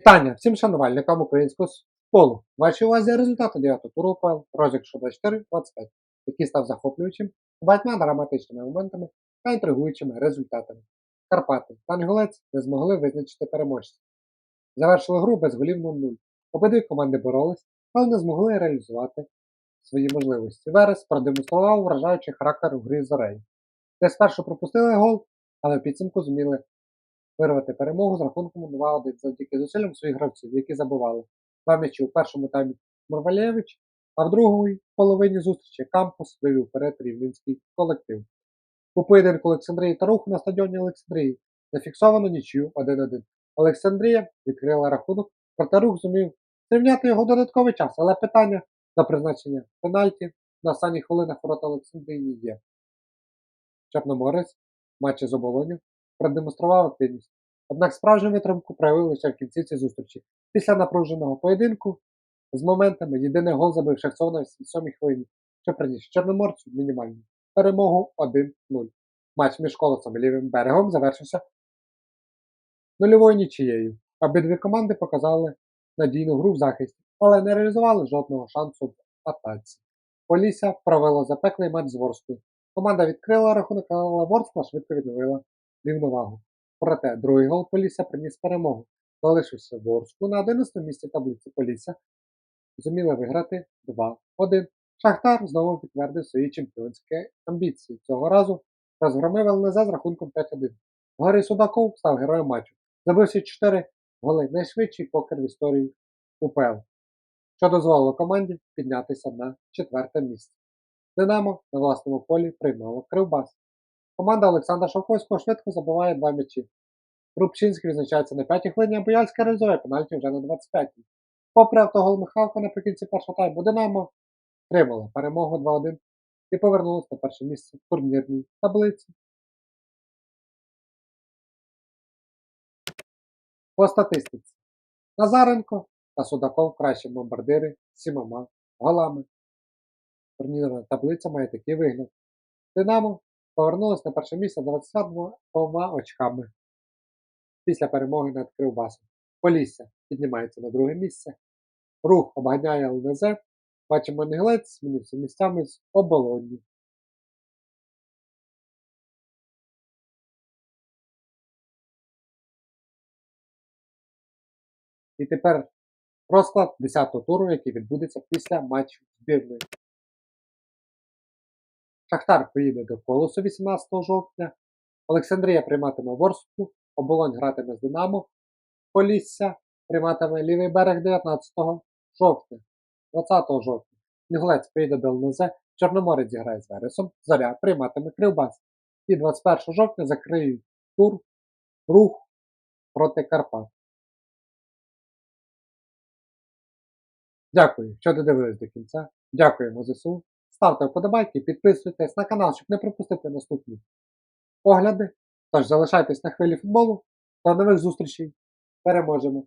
Вітання всім шанувальникам українського футболу. Вашій увазі результати 9 туру УПЛ розіграшу 24-25, який став захоплюючим багатьма драматичними моментами та інтригуючими результатами. Карпати та Анголець не змогли визначити переможця. Завершили гру без голів 0-0. Обидві команди боролись, але не змогли реалізувати свої можливості. Верес продемонстрував вражаючий характер у грі з Орею, де спершу пропустили гол, але в підсумку зуміли вирвати перемогу з рахунком 2-1 завдяки зусиллям своїх гравців, які забивали два м'ячі у першому таймі Мурвалєвич, а в другій половині зустрічі Кампус вивів вперед рівненський колектив. У поєдинку Олександрії та Руху на стадіоні Олександрії зафіксовано нічию 1-1. Олександрія відкрила рахунок, проте рух зумів зрівняти його додатковий час, але питання до призначення пенальті на останніх хвилинах ворота Олександрії є. Чорноморець матчі з оболоню продемонстрував активність. Однак справжню витримку проявив в кінці цієї зустрічі. Після напруженого поєдинку з моментами єдиний гол забив Шахцов на 7 хвилині, що приніс Чорноморцю мінімальну перемогу 1-0. Матч між колосом і лівим берегом завершився нульовою нічією. Обидві команди показали надійну гру в захисті, але не реалізували жодного шансу в атаці. Полісся провело запеклий матч з Ворскою. Команда відкрила рахунок, але Ворскла швидко відновила рівновагу. Проте другий гол Полісся приніс перемогу. Залишився Ворску на 11 місці таблиці Полісся. Зуміли виграти 2-1. Шахтар знову підтвердив свої чемпіонські амбіції. Цього разу розгромив ЛНЗ з рахунком 5-1. Горій Судаков став героєм матчу. Забивши 4 голи найшвидший покер в історії УПЛ, що дозволило команді піднятися на четверте місце. Динамо на власному полі приймало Кривбас. Команда Олександра Шовковського швидко забиває два м'ячі. Рубчинський відзначається на 5-й хвилині, а Бояльська реалізує пенальті вже на 25-й. Попри автогол Михалка наприкінці першого тайму, Динамо отримало перемогу 2-1 і повернулося на перше місце в турнірній таблиці. По статистиці. Назаренко та Судаков кращі бомбардири з сімома голами. Турнірна таблиця має такий вигляд. Динамо повернулося на перше місце 22 очками після перемоги над Кривбасом. Полісся піднімається на друге місце. Рух обганяє ЛНЗ. Бачимо Неглець змінився місцями з оболонні. І тепер розклад 10-го туру, який відбудеться після матчу збірної. Шахтар поїде до Колосу 18 жовтня. Олександрія прийматиме Ворску, Оболонь гратиме з Динамо, Полісся прийматиме лівий берег 19 жовтня, 20 жовтня. Інгулець поїде до ЛНЗ, Чорноморець зіграє з Вересом, Зоря прийматиме Кривбас. І 21 жовтня закриють тур рух проти Карпат. Дякую, що додивились до кінця. Дякуємо ЗСУ. Ставте вподобайки, підписуйтесь на канал, щоб не пропустити наступні огляди. Тож залишайтесь на хвилі футболу. До нових зустрічей. Переможемо!